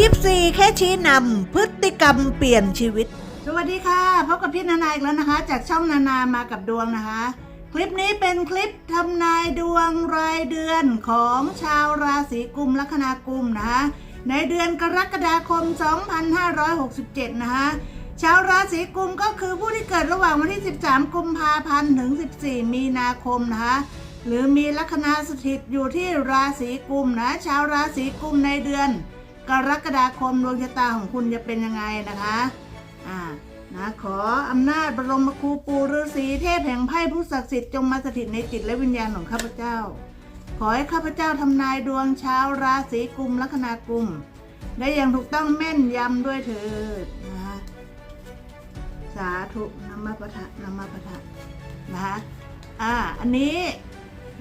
ยิปซีแค่ชี้นำพฤติกรรมเปลี่ยนชีวิต สวัสดีค่ะพบกับพี่นานาอีกแล้วนะคะ จากช่องนานามากับดวงนะคะ คลิปนี้เป็นคลิปทำนายดวงรายเดือนของชาวราศีกุมลัคนากุมนะคะในเดือนกรกฎาคม 2567 นะคะชาวราศีกุมก็คือผู้ที่เกิดระหว่างวันที่ 13 กุมภาพันธ์ถึง 14 มีนาคมนะคะหรือมีลัคนาสถิตอยู่ที่ราศีกุมนะชาวราศีกุมในเดือน กรกฎาคมดวงชะตาของคุณจะเป็นยังไงนะคะอ่านะขออำนาจบรมครูปูฤาษีเทพแห่งไพ่ผู้ศักดิ์สิทธิ์จงมาสถิตในจิตและวิญญาณของข้าพเจ้า ขอให้ข้าพเจ้าทำนายดวงชาวราศีกุมลัคนากุมได้อย่างถูกต้องแม่นยำด้วยเถิดนะคะสาธุนำมาปะทะนำมาปะทะนะคะอ่าอันนี้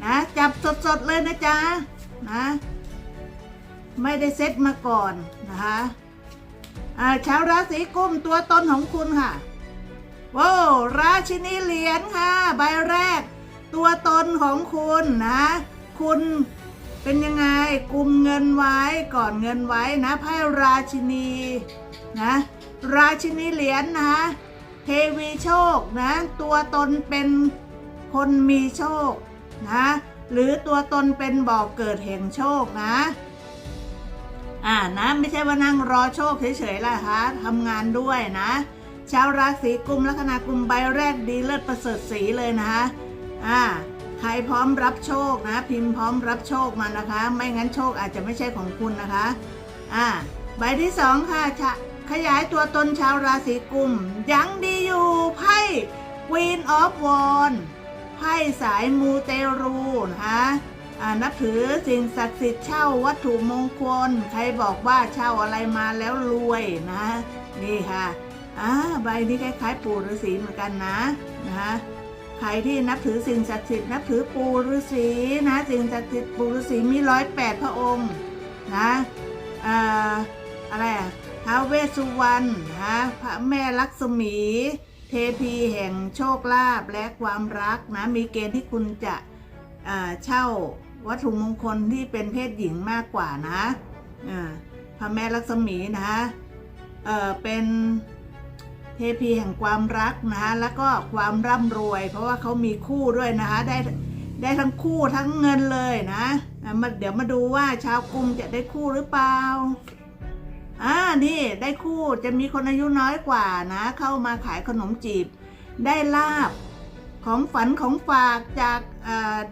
นะจับสดๆเลยนะจ๊ะนะ ไม่ได้เซตมาก่อนนะคะาชาวราศีกุมตัวตนของคุณค่ะว้าวราชินีเหรียญค่ะ ใบแรก ตัวตนของคุณนะ คุณเป็นยังไงกุมเงินไว้ก่อนเงินไว้นะไพ่ราชินีนะราชินีเหรียญนะคะเทวีโชคนะ ตัวตนเป็นคนมีโชคนะ หรือตัวตนเป็นบ่อกเกิดแห่งโชคนะ อ่านะไม่ใช่ว่านั่งรอโชคเฉยๆล่ะคะทำงานด้วยนะชาวราศีกุมลัคนากุมใบแรกดีเลิศประเสริฐสีเลยนะคะอ่าใครพร้อมรับโชคนะ พิมพ์พร้อมรับโชคมานะคะ ไม่งั้นโชคอาจจะไม่ใช่ของคุณนะคะอ่าใบที่สองค่ะขยายตัวตนชาวราศีกุมยังดีอยู่ไพ่ Queen of Wands ไพ่สายมูเตรูนะคะ นับถือสิ่งศักดิ์สิทธิ์เช่าวัตถุมงคล ใครบอกว่าเช่าอะไรมาแล้วรวยนะ นี่ค่ะอ่าใบนี้คล้ายๆ ปู่ฤาษีเหมือนกันนะนะคะใครที่นับถือสิ่งศักดิ์สิทธิ์นับถือปู่ฤาษีนะสิ่งศักดิ์สิทธิ์ปู่ฤาษีมีร้อยแปดพระองค์นะอ่าอะไรอะท้าวเวสสุวรรณนะพระแม่ลักษมี เทพีแห่งโชคลาภและความรักนะมีเกณฑ์ที่คุณจะเช่า วัตถุมงคลที่เป็นเพศหญิงมากกว่านะอ่าพระแม่ลักษมีนะคะเออเป็นเทพีแห่งความรักนะคะแล้วก็ความร่ำรวย เพราะว่าเขามีคู่ด้วยนะคะได้ได้ทั้งคู่ทั้งเงินเลยนะอะมาเดี๋ยวมาดูว่าชาวกรุงจะได้คู่หรือเปล่าอ่านี่ได้คู่จะมีคนอายุน้อยกว่านะ เข้ามาขายขนมจีบ ได้ลาบของฝันของฝากจาก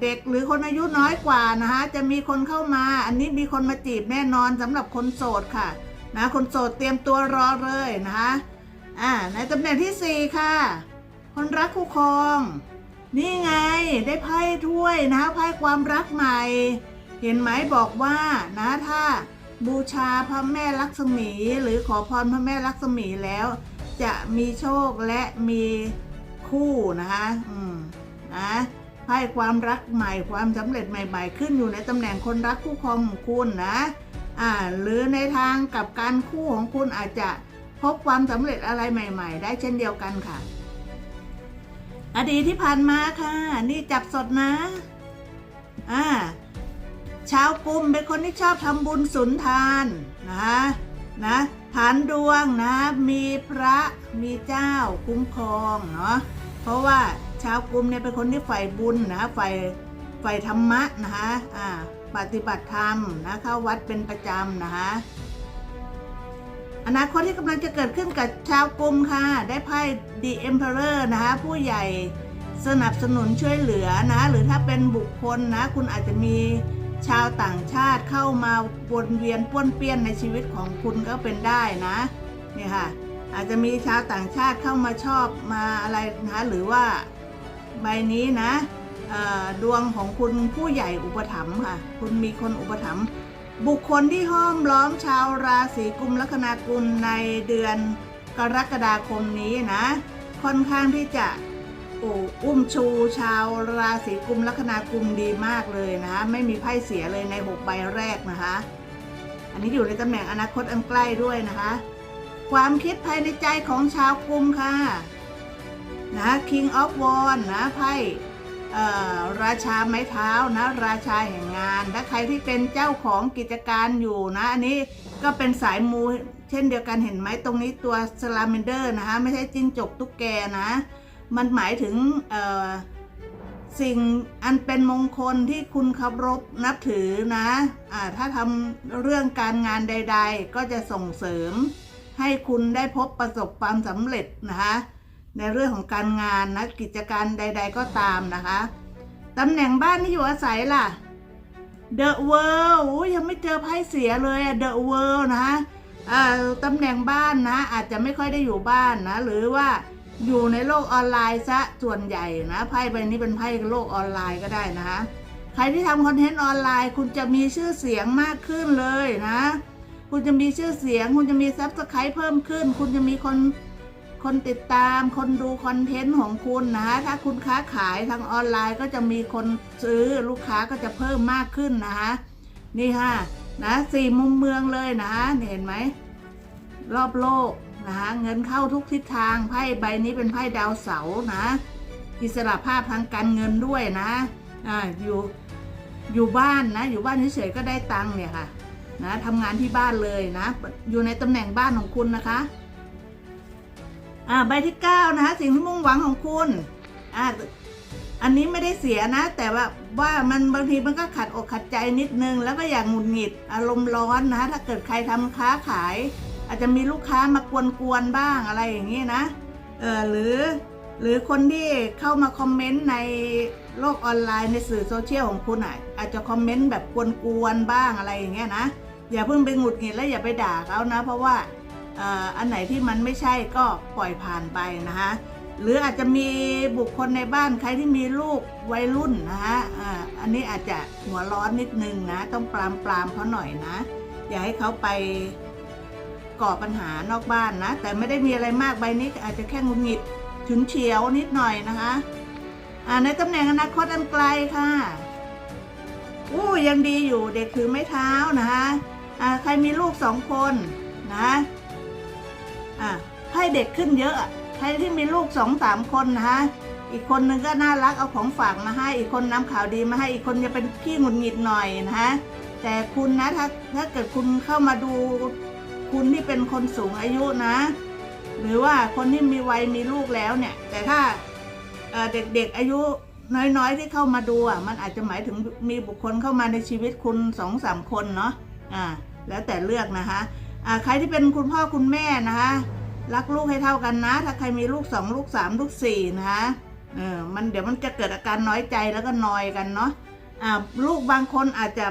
เด็กหรือคนอายุน้อยกว่านะคะจะมีคนเข้ามา อันนี้มีคนมาจีบแน่นอนสำหรับคนโสดค่ะนะคนโสดเตรียมตัวรอเลยนะคะอ่าในตำแหน่งที่สี่ค่ะ คนรักคู่ครอง นี่ไงได้ไพ่ถ้วยนะไพ่ความรักใหม่ เห็นไหมบอกว่านะถ้าบูชาพระแม่ลักษมี หรือขอพรพระแม่ลักษมีแล้ว จะมีโชคและมีคู่นะคะ อืมนะ ไพ่ความรักใหม่ความสำเร็จใหม่ ๆ ขึ้นอยู่ในตำแหน่งคนรักคู่ครองของคุณนะอ่าหรือในทางกับการคู่ของคุณอาจจะพบความสำเร็จอะไรใหม่ ๆ ได้เช่นเดียวกันค่ะ อดีตที่ผ่านมาค่ะ นี่จับสดนะอ่าชาวกุมเป็นคนที่ชอบทำบุญสุนทานนะนะฐานดวงนะมีพระมีเจ้าคุ้มครองเนาะเพราะว่า ชาวกลุ่มเนี่ยเป็นคนที่ใฝ่บุญนะใฝ่ใฝ่ธรรมะนะคะอ่าปฏิบัติธรรมนะเข้าวัดเป็นประจำนะคะอนาคตที่กำลังจะเกิดขึ้นกับชาวกลุ่มค่ะ ได้ไพ่ The Emperor นะคะผู้ใหญ่สนับสนุนช่วยเหลือนะ หรือถ้าเป็นบุคคลนะ คุณอาจจะมีชาวต่างชาติเข้ามาวนเวียนป้วนเปี้ยนในชีวิตของคุณก็เป็นได้นะเนี่ยค่ะอาจจะมีชาวต่างชาติเข้ามาชอบมาอะไรนะหรือว่า ใบนี้นะดวงของคุณผู้ใหญ่อุปถัมภ์ค่ะ คุณมีคนอุปถัมภ์บุคคลที่ห้อมล้อมชาวราศีกุมลัคนากุลในเดือนกรกฎาคมนี้นะ ค่อนข้างที่จะอุ้มชูชาวราศีกุมลัคนากุมดีมากเลยนะคะไม่มีไพ่เสียเลยในหกใบแรกนะคะ อันนี้อยู่ในตำแหน่งอนาคตอันใกล้ด้วยนะคะ ความคิดภายในใจของชาวกุมค่ะ นะ King of w a n d นะไพ่ราชาไม้เท้านะ ราชาแห่งงาน ถ้าใครที่เป็นเจ้าของกิจการอยู่นะ อันนี้ก็เป็นสายมูเช่นเดียวกันเห็นไหมตรงนี้ตัวสลาเมนเดอร์นะคะไม่ใช่จิ้งจกตุ๊กแกนะ มันหมายถึงสิ่งอันเป็นมงคลที่คุณเคารพนับถือนะอ่าถ้าทำเรื่องการงานใด ๆ ก็จะส่งเสริมให้คุณได้พบประสบความสำเร็จนะคะ ในเรื่องของการงานนะกิจการใด ๆ ก็ตามนะคะตำแหน่งบ้านที่อยู่อาศัยล่ะ The World ยังไม่เจอไพ่เสียเลย The World นะคะตำแหน่งบ้านนะ อาจจะไม่ค่อยได้อยู่บ้านนะ หรือว่าอยู่ในโลกออนไลน์ซะส่วนใหญ่นะไพ่ใบนี้เป็นไพ่โลกออนไลน์ก็ได้นะคะใครที่ทำคอนเทนต์ออนไลน์ คุณจะมีชื่อเสียงมากขึ้นเลยนะ คุณจะมีชื่อเสียง คุณจะมีซับสไครต์เพิ่มขึ้น คุณจะมีคน คนติดตามคนดูคอนเทนต์ของคุณนะคะ ถ้าคุณค้าขายทางออนไลน์ก็จะมีคนซื้อลูกค้าก็จะเพิ่มมากขึ้นนะคะ นี่ค่ะนะสี่มุมเมืองเลยนะคะเห็นไหม รอบโลกนะคะเงินเข้าทุกทิศทางไพ่ใบนี้เป็นไพ่ดาวเสานะ อิสระภาพทางการเงินด้วยนะอ่าอยู่อยู่บ้านนะ อยู่บ้านเฉยๆก็ได้ตังค์เนี่ยค่ะนะทำงานที่บ้านเลยนะ อยู่ในตำแหน่งบ้านของคุณนะคะ อ่าใบที่เก้านะคะ สิ่งที่มุ่งหวังของคุณอ่าอันนี้ไม่ได้เสียนะ แต่ว่าว่ามันบางทีมันก็ขัดอกขัดใจนิดนึง แล้วก็อย่างหงุดหงิดอารมณ์ร้อนนะถ้าเกิดใครทำค้าขาย อาจจะมีลูกค้ามากวนๆบ้างอะไรอย่างนี้นะเออหรือหรือคนที่เข้ามาคอมเมนต์ในโลกออนไลน์ในสื่อโซเชียลของคุณอะอาจจะคอมเมนต์แบบกวนๆบ้างอะไรอย่างเงี้ยนะอย่าเพิ่งไปหงุดหงิดและอย่าไปด่าเขานะ เพราะว่า อันไหนที่มันไม่ใช่ก็ปล่อยผ่านไปนะคะหรืออาจจะมีบุคคลในบ้านใครที่มีลูกวัยรุ่นนะคะอันนี้อาจจะหัวร้อนนิดนึงนะ ต้องปรามปรามเขาหน่อยนะ อย่าให้เขาไปก่อปัญหานอกบ้านนะ แต่ไม่ได้มีอะไรมากใบนี้อาจจะแค่งุดหงิดฉุนเฉียวนิดหน่อยนะคะในตำแหน่งอนาคตอันไกลค่ะอู้ยังดีอยู่เด็กถือไม้เท้านะคะใครมีลูกสองคนนะ อ่าให้เด็กขึ้นเยอะใครที่มีลูกสองสามคนนะคะอีกคนนึงก็น่ารักเอาของฝากมาให้ อีกคนนำข่าวดีมาให้อีกคนจะเป็นขี้หงุดหงิดหน่อยนะคะแต่คุณนะถ้าถ้าเกิดคุณเข้ามาดูคุณที่เป็นคนสูงอายุนะ หรือว่าคนที่มีวัยมีลูกแล้วเนี่ย แต่ถ้าเอ่อเด็กๆอายุน้อยๆที่เข้ามาดูอะมันอาจจะหมายถึงมีบุคคลเข้ามาในชีวิตคุณสองสามคนเนาะอ่าแล้วแต่เลือกนะคะ ใครที่เป็นคุณพ่อคุณแม่นะคะรักลูกให้เท่ากันนะ ถ้าใครมีลูกสองลูกสามลูกสี่นะคะเออมันเดี๋ยวมันจะเกิดอาการน้อยใจแล้วก็นอยกันเนาะอ่าลูกบางคนอาจจะ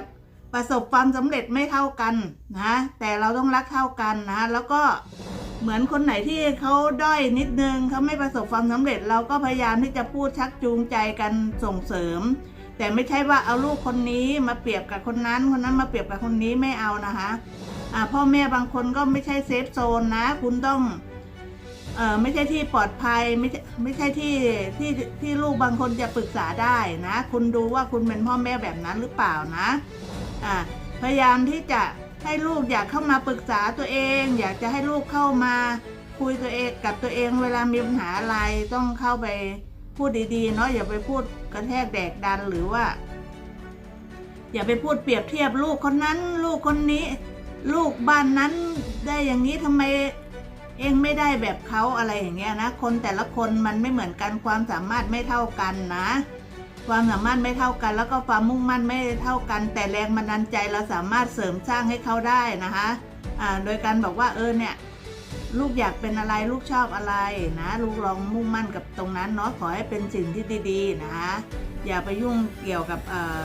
ประสบความสำเร็จไม่เท่ากันนะแต่เราต้องรักเท่ากันนะแล้วก็เหมือนคนไหนที่เขาด้อยนิดนึงเขาไม่ประสบความสำเร็จ เราก็พยายามที่จะพูดชักจูงใจกันส่งเสริม แต่ไม่ใช่ว่าเอาลูกคนนี้มาเปรียบกับคนนั้น คนนั้นมาเปรียบกับคนนี้ไม่เอานะคะ พ่อแม่บางคนก็ไม่ใช่เซฟโซนนะ คุณต้องเออไม่ใช่ที่ปลอดภัยไม่ใช่ไม่ใช่ที่ที่ที่ลูกบางคนจะปรึกษาได้นะ คุณดูว่าคุณเป็นพ่อแม่แบบนั้นหรือเปล่านะอ่าพยายามที่จะให้ลูกอยากเข้ามาปรึกษาตัวเอง อยากจะให้ลูกเข้ามาคุยตัวเองกับตัวเองเวลามีปัญหาอะไรต้องเข้าไปพูดดีๆเนาะอย่าไปพูดกระแทกแดกดันหรือว่า อย่าไปพูดเปรียบเทียบลูกคนนั้น ลูกคนนี้ ลูกบ้านนั้นได้อย่างนี้ทำไมเองไม่ได้แบบเขาอะไรอย่างเงี้ยนะ คนแต่ละคนมันไม่เหมือนกันความสามารถไม่เท่ากันนะ ความสามารถไม่เท่ากัน แล้วก็ความมุ่งมั่นไม่เท่ากัน แต่แรงบันดาลใจเราสามารถเสริมสร้างให้เขาได้นะคะอ่าโดยการบอกว่าเออเนี่ยลูกอยากเป็นอะไรลูกชอบอะไรนะ ลูกลองมุ่งมั่นกับตรงนั้นเนาะขอให้เป็นสิ่งที่ดีๆนะคะอย่าไปยุ่งเกี่ยวกับเอ่อ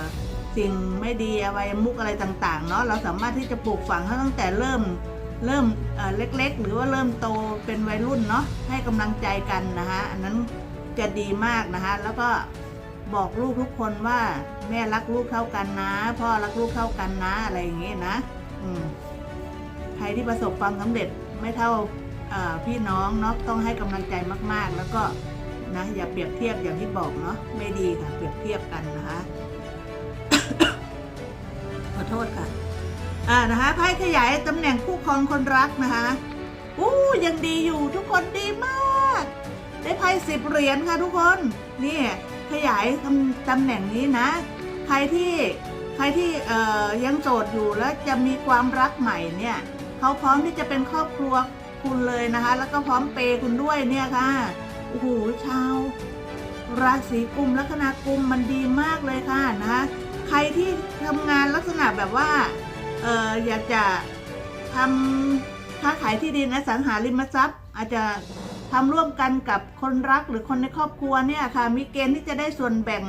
สิ่งไม่ดีอะไรมุกอะไรต่างๆเนาะเราสามารถที่จะปลูกฝังเขาตั้งแต่เริ่มเริ่มเเล็กๆ หรือว่าเริ่มโตเป็นวัยรุ่นเนาะให้กำลังใจกันนะคะอันนั้นจะดีมากนะคะแล้วก็บอกลูกทุกคนว่าแม่รักลูกเท่ากันนะพ่อรักลูกเท่ากันนะอะไรอย่างเงี้ยนะอืมใครที่ประสบความสำเร็จไม่เท่าพี่น้องเนาะต้องให้กำลังใจมากๆ แล้วก็นะอย่าเปรียบเทียบอย่างที่บอกเนาะไม่ดีค่ะเปรียบเทียบกันนะคะ โทษค่ะ อ่านะคะไพ่ขยายตำแหน่งคู่ครองคนรักนะคะอู้ยังดีอยู่ทุกคนดีมาก ได้ไพ่สิบเหรียญค่ะทุกคนนี่ขยายตำตำแหน่งนี้นะ ใครที่ใครที่เอ่อยังโสดอยู่แล้วจะมีความรักใหม่เนี่ยเขาพร้อมที่จะเป็นครอบครัวคุณเลยนะคะ แล้วก็พร้อมเปย์คุณด้วยเนี่ยค่ะโอ้โหชาวราศีกุมลัคนากุมมันดีมากเลยค่ะนะคะ ที่ทำงานลักษณะแบบว่าเอออยากจะทำค้าขายที่ดินอสังหาริมทรัพย์ อาจจะทำร่วมกันกับคนรักหรือคนในครอบครัวเนี่ยค่ะมีเกณฑ์ที่จะได้ส่วนแบ่ง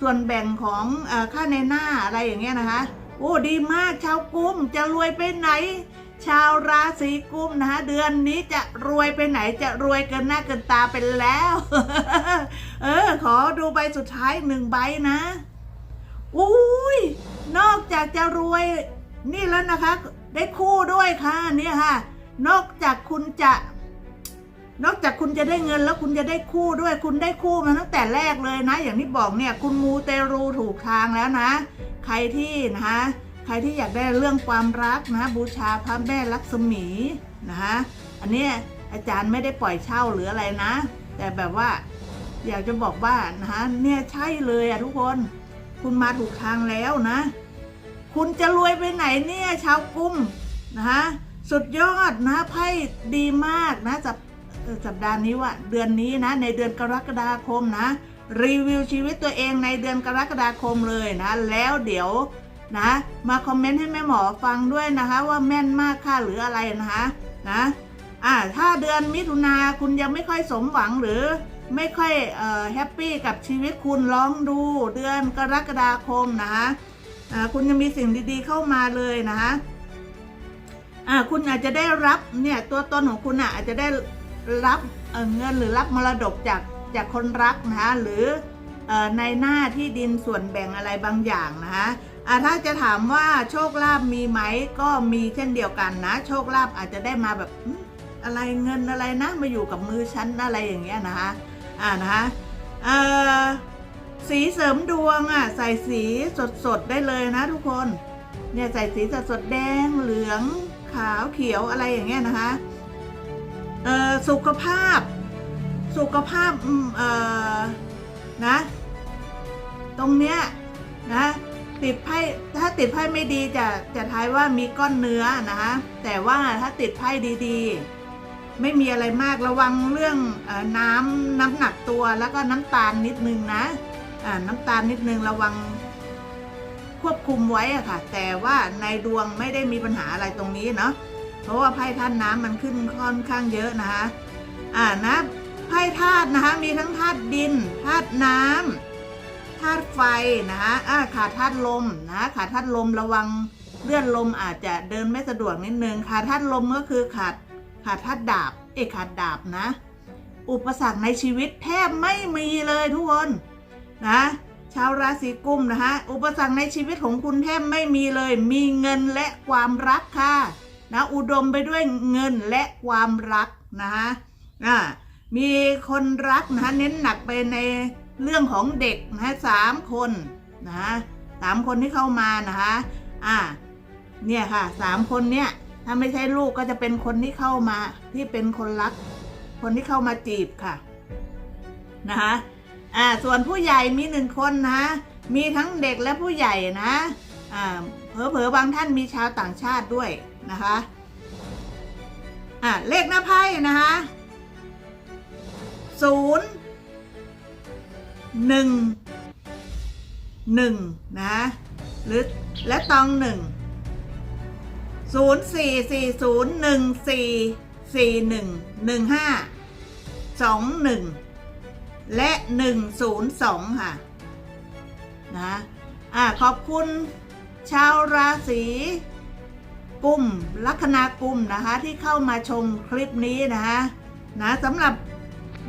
ส่วนแบ่งของออค่าในหน้าอะไรอย่างเงี้ยนะคะโอ้ดีมากชาวกุมจะรวยไปไหน ชาวราศีกุมนะคะเดือนนี้จะรวยไปไหนจะรวยเกินหน้าเกินตาไปแล้ว เออ ขอดูใบสุดท้ายหนึ่งใบนะ อุ้ยนอกจากจะรวยนี่แล้วนะคะ ได้คู่ด้วยค่ะเนี่ยค่ะ นอกจากคุณจะ นอกจากคุณจะได้เงินแล้วคุณจะได้คู่ด้วย คุณได้คู่มาตั้งแต่แรกเลยนะ อย่างที่บอกเนี่ย คุณมูเตรูถูกทางแล้วนะ ใครที่นะคะใครที่อยากได้เรื่องความรักนะบูชาพระแม่ลักษมีนะคะอันเนี้ยอาจารย์ไม่ได้ปล่อยเช่าหรืออะไรนะ แต่แบบว่าอยากจะบอกว่านะคะเนี่ยใช่เลยอะทุกคน คุณมาถูกทางแล้วนะ คุณจะรวยไปไหนเนี่ยชาวกุ้มนะคะสุดยอดนะไพ่ดีมากนะสัปสัปดาห์นี้ว่าเดือนนี้นะ ในเดือนกรกฎาคมนะ รีวิวชีวิตตัวเองในเดือนกรกฎาคมเลยนะ แล้วเดี๋ยวนะ มาคอมเมนต์ให้แม่หมอฟังด้วยนะคะ ว่าแม่นมากค่ะหรืออะไรนะคะนะ อ่าถ้าเดือนมิถุนาคุณยังไม่ค่อยสมหวังหรือไม่ค่อยเอ่อแฮปปี้กับชีวิตคุณลองดูเดือนกรกฎาคมนะคะอ่าคุณจะมีสิ่งดีๆเข้ามาเลยนะคะอ่าคุณอาจจะได้รับเนี่ยตัวตนของคุณอะอาจจะได้รับเเงินหรือรับมรดกจากจากคนรักนะคะหรือเอ่อในหน้าที่ดินส่วนแบ่งอะไรบางอย่างนะคะอ่าถ้าจะถามว่าโชคลาภมีไหมก็มีเช่นเดียวกันนะ โชคลาภอาจจะได้มาแบบ อะไรเงินอะไรนะมาอยู่กับมือฉันอะไรอย่างเงี้ยนะคะอ่านะคะเอ่อสีเสริมดวงอะใส่สีสดๆได้เลยนะทุกคนเนี่ยใส่สีสดๆแดงเหลืองขาวเขียวอะไรอย่างเงี้ยนะคะเอ่อสุขภาพสุขภาพเอ่อนะตรงเนี้ยนะติดไพ่ถ้าติดไพ่ไม่ดีจะจะทายว่ามีก้อนเนื้อนะคะแต่ว่าถ้าติดไพ่ดีๆ ไม่มีอะไรมากระวังเรื่องน้ำน้ำหนักตัวแล้วก็น้ำตาลนิดนึงนะน้ำตาลนิดนึงระวังควบคุมไว้อะค่ะ แต่ว่าในดวงไม่ได้มีปัญหาอะไรตรงนี้เนาะเพราะว่าไพ่ธาตุน้ำมันขึ้นค่อนข้างเยอะนะคะอ่านะไพ่ธาตุนะคะมีทั้งธาตุดินธาตุน้ำธาตุไฟนะคะอ่าขาดธาตุลมนะขาดธาตุลมระวังเลื่อนลมอาจจะเดินไม่สะดวกนิดนึงขาดธาตุลมก็คือขาด ขาดธาตุดาบ เอกขาดดาบนะ อุปสรรคในชีวิตแทบไม่มีเลยทุกคนนะชาวราศีกุมนะคะอุปสรรคในชีวิตของคุณแทบไม่มีเลย มีเงินและความรักค่ะนะอุดมไปด้วยเงินและความรักนะคะอ่ามีคนรักนะคะเน้นหนักไปในเรื่องของเด็กนะคะสามคนนะคะสามคนที่เข้ามานะคะอ่าเนี่ยค่ะสามคนเนี่ย ถ้าไม่ใช่ลูกก็จะเป็นคนที่เข้ามาที่เป็นคนรัก คนที่เข้ามาจีบค่ะนะคะอ่าส่วนผู้ใหญ่มีหนึ่งคนนะ มีทั้งเด็กและผู้ใหญ่นะอ่าเผลอๆบางท่านมีชาวต่างชาติด้วยนะคะอ่าเลขหน้าไพ่นะคะศูนย์หนึ่งหนึ่งนะหรือและตองหนึ่ง ศูนย์สี่สี่ศูนย์หนึ่งสี่สี่หนึ่งหนึ่งห้าสองหนึ่งและหนึ่งศูนย์สองค่ะนะอ่าขอบคุณชาวราศีกุมลัคนากุมนะคะที่เข้ามาชมคลิปนี้นะคะนะสำหรับ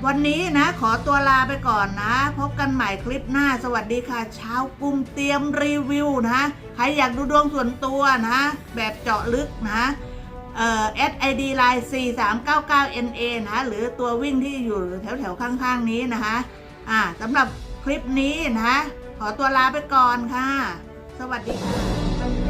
วันนี้นะขอตัวลาไปก่อนนะ พบกันใหม่คลิปหน้าสวัสดีค่ะ เช้ากุมเตรียมรีวิวนะใครอยากดูดวงส่วนตัวนะ แบบเจาะลึกนะเอ่อ SID line 4399 NA นะหรือตัววิ่งที่อยู่แถวแถวๆข้างๆ นี้นะคะอ่าสำหรับคลิปนี้นะ ขอตัวลาไปก่อนค่ะ สวัสดีค่ะ